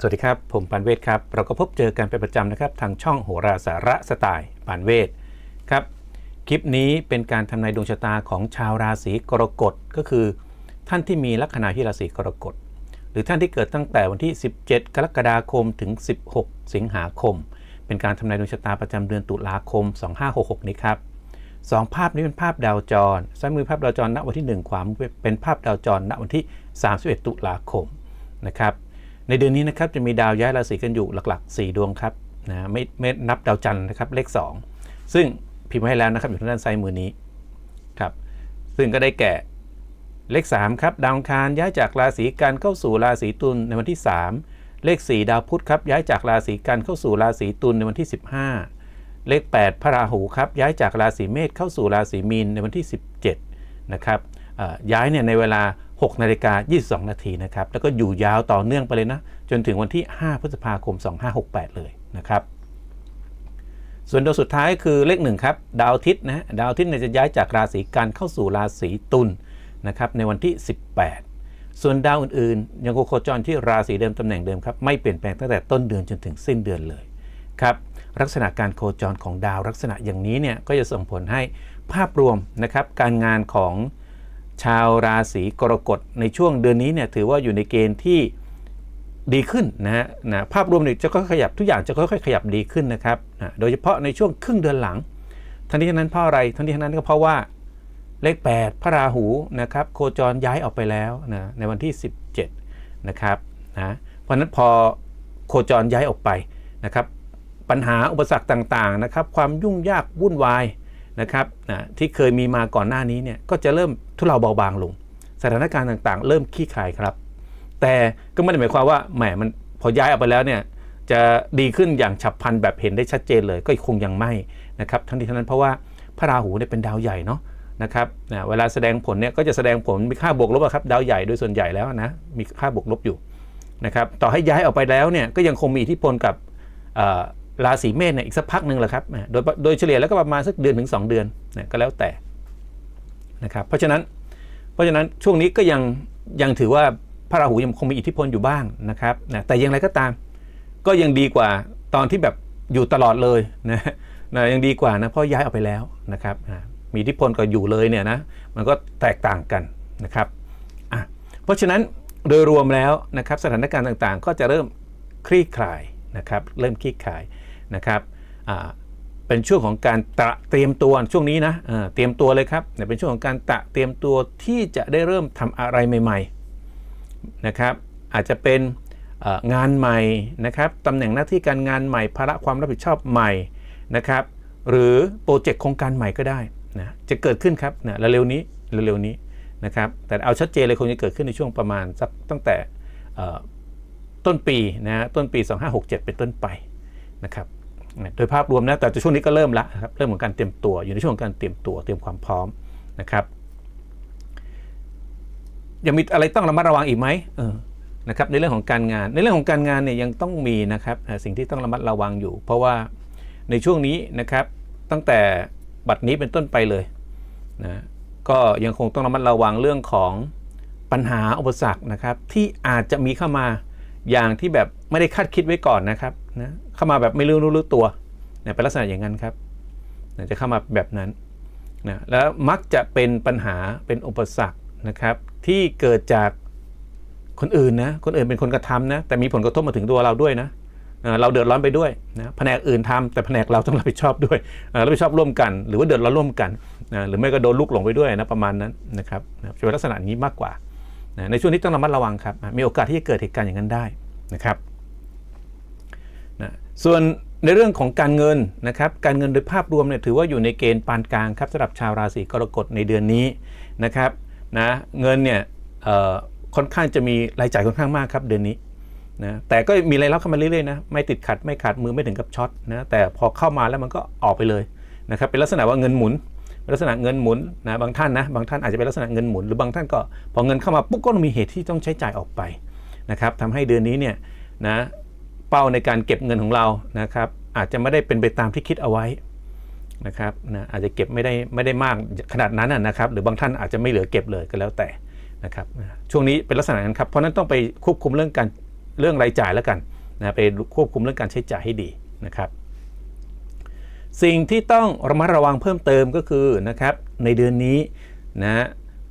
สวัสดีครับ ผมปานเวทครับ เราก็พบเจอกันเป็นประจำนะครับ ทางช่องโหราสาระสไตล์ปานเวทครับ คลิปนี้เป็นการทำนายดวงชะตาของชาวราศีกรกฎก็คือ ท่านที่มีลัคนาที่ราศีกรกฎหรือท่านที่เกิดตั้งแต่วันที่ 17 กรกฎาคมถึง 16 สิงหาคม เป็นการทำนายดวงชะตาประจำเดือนตุลาคม 2566 นี้ครับสองภาพนี้เป็นภาพดาวจรซ้ายมือภาพดาวจรณวันที่ 1 ขวามเป็นภาพดาวจรณวันที่ 31 ตุลาคมนะครับ ในเดือนนี้นะครับจะมีดาวย้ายราศีกันอยู่หลักๆ 4 ดวงครับนะไม่ไม่นับดาวจันทร์นะครับเลข 2 ซึ่งพิมพ์ให้แล้วนะครับอยู่ทางด้านซ้ายมือนี้ครับซึ่งก็ได้แก่เลข3ครับดาวคารย้ายจากราศีกันเข้าสู่ราศีตุลในวันที่ 3 เลข 4 ดาวพุธครับย้ายจากราศีกันเข้าสู่ราศีตุลในวันที่ 15 เลข 8 พระราหูครับย้ายจากราศีเมษเข้าสู่ราศีมีนในวันที่ 17นะครับ ย้ายเนี่ยในเวลา 6 นาฬิกา 22 นาทีนะครับ แล้วก็อยู่ยาวต่อเนื่องไปเลยนะ จนถึงวันที่ 5 พฤษภาคม 2568 เลยนะครับ ส่วนดาวสุดท้ายคือเลขหนึ่งครับ ดาวอาทิตย์นะฮะดาวอาทิตย์เนี่ยจะย้ายจากราศีกันเข้าสู่ราศีตุลนะครับ ในวันที่ 18 ส่วนดาวอื่นๆ ยังคงโคจรที่ราศีเดิมตำแหน่งเดิมครับ ไม่เปลี่ยนแปลงตั้งแต่ต้นเดือนจนถึงสิ้นเดือนเลยครับลักษณะการโคจรของดาวลักษณะอย่างนี้เนี่ยก็จะส่งผลให้ภาพรวมนะครับการงานของ ชาวราศีกรกฎในช่วงเดือนนี้เนี่ยถือว่าอยู่ในเกณฑ์ที่ดีขึ้นนะฮะนะภาพรวมเนี่ยจะค่อยขยับทุกอย่างจะค่อยๆขยับดีขึ้นนะครับนะโดยเฉพาะในช่วงครึ่งเดือนหลัง ทั้งนี้ทั้งนั้นเพราะอะไรทั้งนี้ทั้งนั้นก็เพราะว่าเลข 8 พระราหูนะครับโคจรย้ายออกไปแล้วนะในวันที่ 17นะครับนะเพราะฉะนั้นพอโคจรย้ายออกไปนะครับปัญหาอุปสรรคต่างๆนะครับความยุ่งยากวุ่นวายนะครับนะที่เคยมีมาก่อนหน้านี้เนี่ยก็จะเริ่ม ทุเลาเบาบางลง สถานการณ์ต่างๆ เริ่มคลี่คลายครับ แต่ก็ไม่ได้หมายความว่าแหมมันพอย้ายออกไปแล้วเนี่ยจะดีขึ้นอย่างฉับพลันแบบเห็นได้ชัดเจนเลยก็คงยังไม่นะครับทั้งนี้ทั้งนั้นเพราะว่าพระราหูเนี่ยเป็นดาวใหญ่เนาะนะครับนะเวลาแสดงผลเนี่ยก็จะแสดงผลมีค่าบวกลบอะครับดาวใหญ่โดยส่วนใหญ่แล้วนะมีค่าบวกลบอยู่นะครับต่อให้ย้ายออกไปแล้วเนี่ยก็ยังคงมีอิทธิพลกับราศีเมษเนี่ยอีกสักพักหนึ่งแหละครับโดยโดยเฉลี่ยแล้วก็ประมาณสักเดือนถึง 2 เดือนนะก็แล้วแต่ นะครับเพราะฉะนั้นเพราะฉะนั้นช่วงนี้ก็ยังยังถือว่าพระราหูยังคงมีอิทธิพลอยู่บ้างนะครับนะแต่อย่างไรก็ตาม ก็ยังดีกว่าตอนที่แบบอยู่ตลอดเลยนะนะยังดีกว่านะเพราะย้ายออกไปแล้วนะครับนะมีอิทธิพลก็อยู่เลยเนี่ยนะมันก็แตกต่างกันนะครับอะเพราะฉะนั้นโดยรวมแล้วนะครับสถานการณ์ต่างๆ ก็จะเริ่มคลี่คลายนะครับเริ่มคลี่คลายนะครับอ่า เป็นช่วงของการตระเตรียมตัวช่วงนี้นะเตรียมตัวเลยครับเนี่ยเป็นช่วงของการตระเตรียมตัวที่จะได้เริ่มทำอะไรใหม่ๆนะครับ อาจจะเป็นงานใหม่นะครับตำแหน่งหน้าที่การงานใหม่ ภาระความรับผิดชอบใหม่นะครับ หรือโปรเจกต์โครงการใหม่ก็ได้นะจะเกิดขึ้นครับนะเร็วๆนี้เร็วๆนี้นะครับแต่เอาชัดเจนเลยคงจะเกิดขึ้นในช่วงประมาณสักตั้งแต่ต้นปีนะฮะต้นปี 2567 เป็นต้นไปนะครับ โดยภาพรวมนะแต่ช่วงนี้ก็เริ่มละครับเริ่มของการเตรียมตัวอยู่ในช่วงการเตรียมตัวเตรียมความพร้อมนะครับยังมีอะไรต้องระมัดระวังอีกไหมเออนะครับในเรื่องของการงานในเรื่องของการงานเนี่ยยังต้องมีนะครับสิ่งที่ต้องระมัดระวังอยู่ เพราะว่าในช่วงนี้นะครับตั้งแต่บัดนี้เป็นต้นไปเลยนะก็ยังคงต้องระมัดระวังเรื่องของปัญหาอุปสรรคนะครับที่อาจจะมีเข้ามาอย่างที่แบบไม่ได้คาดคิดไว้ก่อนนะครับ นะเข้ามาแบบไม่รู้รู้ตัวเนี่ยเป็นลักษณะอย่างนั้นครับนะจะเข้ามาแบบนั้นนะแล้วมักจะเป็นปัญหาเป็นอุปสรรคนะครับ ที่เกิดจากคนอื่นนะคนอื่นเป็นคนกระทำนะแต่มีผลกระทบมาถึงตัวเราด้วยนะเราเดือดร้อนไปด้วยนะแผนกอื่นทำแต่แผนกเราต้องรับผิดชอบด้วยรับผิดชอบร่วมกัน หรือว่าเดือดร้อนร่วมกันนะหรือไม่ก็โดนลูกหลงไปด้วยนะประมาณนั้นนะครับจะเป็นลักษณะนี้มากกว่านะในช่วงนี้ต้องระมัดระวังครับ มีโอกาสที่จะเกิดเหตุการณ์อย่างนั้นได้นะครับ นะส่วนในเรื่องของการเงินนะครับการเงินโดยภาพรวมเนี่ยถือว่าอยู่ในเกณฑ์ปานกลางครับสำหรับชาวราศีกรกฎในเดือนนี้นะครับนะเงินเนี่ยค่อนข้างจะมีรายจ่ายค่อนข้างมากครับเดือนนี้นะแต่ก็มีรายรับเข้ามาเรื่อยๆนะไม่ติดขัดไม่ขาดมือไม่ถึงกับช็อตนะแต่พอเข้ามาแล้วมันก็ออกไปเลยนะครับเป็นลักษณะว่าเงินหมุนลักษณะเงินหมุนนะบางท่านนะบางท่านอาจจะเป็นลักษณะเงินหมุน หรือบางท่านก็พอเงินเข้ามาปุ๊บก็มีเหตุที่ต้องใช้จ่ายออกไปนะครับทำให้เดือนนี้เนี่ยนะ เป้าในการเก็บเงินของเรานะครับ อาจจะไม่ได้เป็นไปตามที่คิดเอาไว้นะครับนะอาจจะเก็บไม่ได้ไม่ได้มากขนาดนั้นนะครับ หรือบางท่านอาจจะไม่เหลือเก็บเลยก็แล้วแต่นะครับช่วงนี้เป็นลักษณะนั้นครับเพราะนั้นต้องไปควบคุมเรื่องการเรื่องรายจ่ายแล้วกันนะไปควบคุมเรื่องการใช้จ่ายให้ดีนะครับ สิ่งที่ต้องระมัดระวังเพิ่มเติมก็คือนะครับในเดือนนี้นะ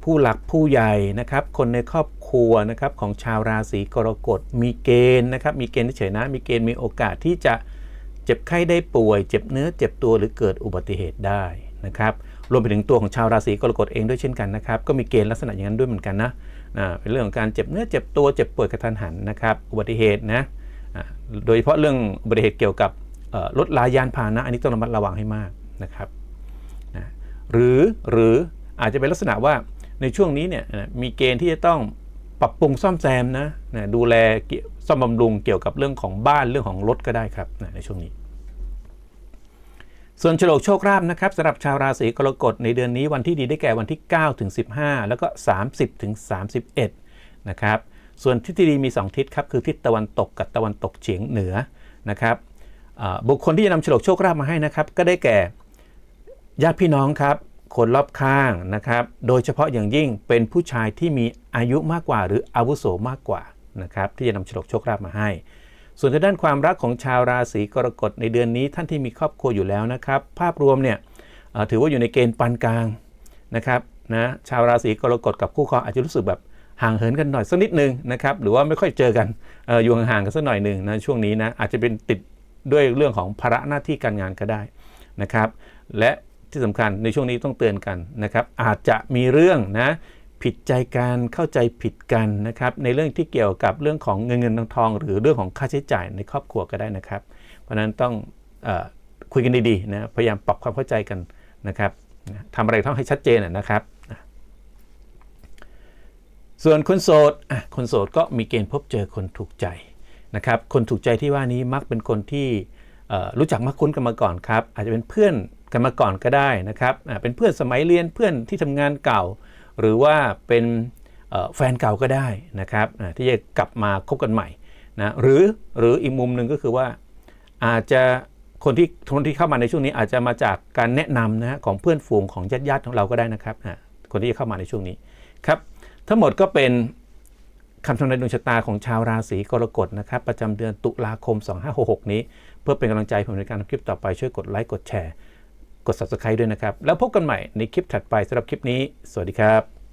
ผู้หลักผู้ใหญ่นะครับ คนในครอบครัวนะครับของชาวราศีกรกฎมีเกณฑ์นะครับ มีเกณฑ์เฉยนะ มีเกณฑ์มีโอกาสที่จะเจ็บไข้ได้ป่วย เจ็บเนื้อเจ็บตัวหรือเกิดอุบัติเหตุได้นะครับ รวมไปถึงตัวของชาวราศีกรกฎเองด้วยเช่นกันนะครับ ก็มีเกณฑ์ลักษณะอย่างนั้นด้วยเหมือนกันนะอ่าเป็นเรื่องของการเจ็บเนื้อเจ็บตัวเจ็บป่วยกระทันหันนะครับ อุบัติเหตุนะโดยเฉพาะเรื่องอุบัติเหตุเกี่ยวกับรถลายานพาหนะ อันนี้ต้องระมัดระวังให้มากนะครับนะหรือหรืออาจจะเป็นลักษณะว่า ในช่วงนี้เนี่ยมีเกณฑ์ที่จะต้องปรับปรุงซ่อมแซมนะนะดูแลซ่อมบำรุงเกี่ยวกับเรื่องของบ้านเรื่องของรถก็ได้ครับนะในช่วงนี้ ส่วนฉลกโชคลาภนะครับสำหรับชาวราศีกรกฎในเดือนนี้วันที่ดีได้แก่วันที่9ถึง15 แล้วก็ 30ถึง31 นะครับ ส่วนทิศที่ดีมี 2 ทิศครับคือทิศตะวันตกกับตะวันตกเฉียงเหนือนะครับบุคคลที่จะนำฉลกโชคลาภมาให้นะครับ ก็ได้แก่ญาติพี่น้องครับ คนรอบข้างนะครับ โดยเฉพาะอย่างยิ่งเป็นผู้ชายที่มีอายุมากกว่า หรืออาวุโสมากกว่านะครับที่จะนำฉลกโชคลาภมาให้ ส่วนทางด้านความรักของชาวราศีกรกฎในเดือนนี้ท่านที่มีครอบครัวอยู่แล้วนะครับ ภาพรวมเนี่ยถือว่าอยู่ในเกณฑ์ปานกลางนะครับนะชาวราศีกรกฎกับคู่ครองอาจจะรู้สึกแบบห่างเหินกันหน่อยสักนิดนึงนะครับหรือว่าไม่ค่อยเจอกันอออยู่ห่างๆกันสักหน่อยหนึ่งนะช่วงนี้นะอาจจะเป็นติดด้วยเรื่องของภาระหน้าที่การงานก็ได้นะครับ และ ที่สำคัญในช่วงนี้ต้องเตือนกันนะครับ อาจจะมีเรื่องนะผิดใจกันเข้าใจผิดกันนะครับ ในเรื่องที่เกี่ยวกับเรื่องของเงินเงินทองทอง หรือเรื่องของค่าใช้จ่ายในครอบครัวก็ได้นะครับ เพราะฉะนั้นต้องอคุยกันดีๆนะพยายามปรับความเข้าใจกันนะครับทำอะไรต้องให้ชัดเจนนะครับ ส่วนคนโสดคนโสดก็มีเกณฑ์พบเจอคนถูกใจนะครับ คนถูกใจที่ว่านี้มักเป็นคนที่ รู้จักมักคุ้นกันมาก่อนครับ อาจจะเป็นเพื่อนกันมาก่อนก็ได้นะครับเป็นเพื่อนสมัยเรียนเพื่อนที่ทำงานเก่า หรือว่าเป็นแฟนเก่าก็ได้นะครับที่จะกลับมาคบกันใหม่นะหรือหรืออีกมุมหนึ่งก็คือว่าอาจจะคนที่คนที่เข้ามาในช่วงนี้อาจจะมาจากการแนะนำนะฮะของเพื่อนฝูงของญาติญาติของเราก็ได้นะครับอ่าคนที่เข้ามาในช่วงนี้ครับ ทั้งหมดก็เป็นคำทำนายดวงชะตาของชาวราศีกรกฎนะครับ ประจำเดือนตุลาคม 2566 นี้ เพื่อเป็นกำลังใจผมในการทำคลิปต่อไปช่วยกดไลค์กดแชร์ กด subscribe ด้วยนะครับ แล้วพบกันใหม่ในคลิปถัดไปสำหรับคลิปนี้ สวัสดีครับ